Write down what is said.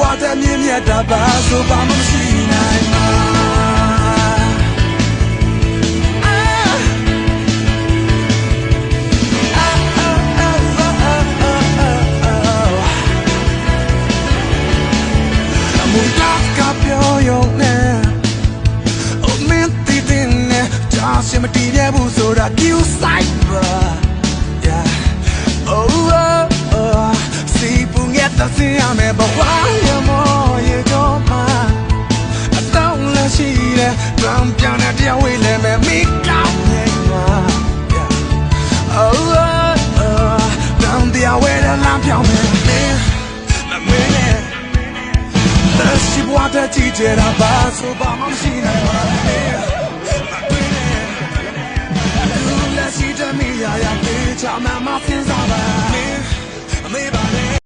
ဝါတဲ့မြင့်မြတ်တာပါဆိုပါမရှိနိုင်ပါမတည်ရဘူးဆိုတာ news သာစင်ရမယ်ဘဝရမောရေတော့မှာအတောင်းလည်းရှိတယ်ကံပြောင်းတဲ့တရားဝေးလည်းပဲမိကောင်းရဲ့ငါ Oh oh oh တောင်းတရားဝေးတဲ့လမ်းပြောင်းမယ်မင်းမမင်းနဲ့သက်ရှိဘဝတဲ့ကြည်ကြတာပါဆိုပါမှမရှိနိုင်ပါဘူး She done me, yeah, yeah, bitch, I'm at my feet.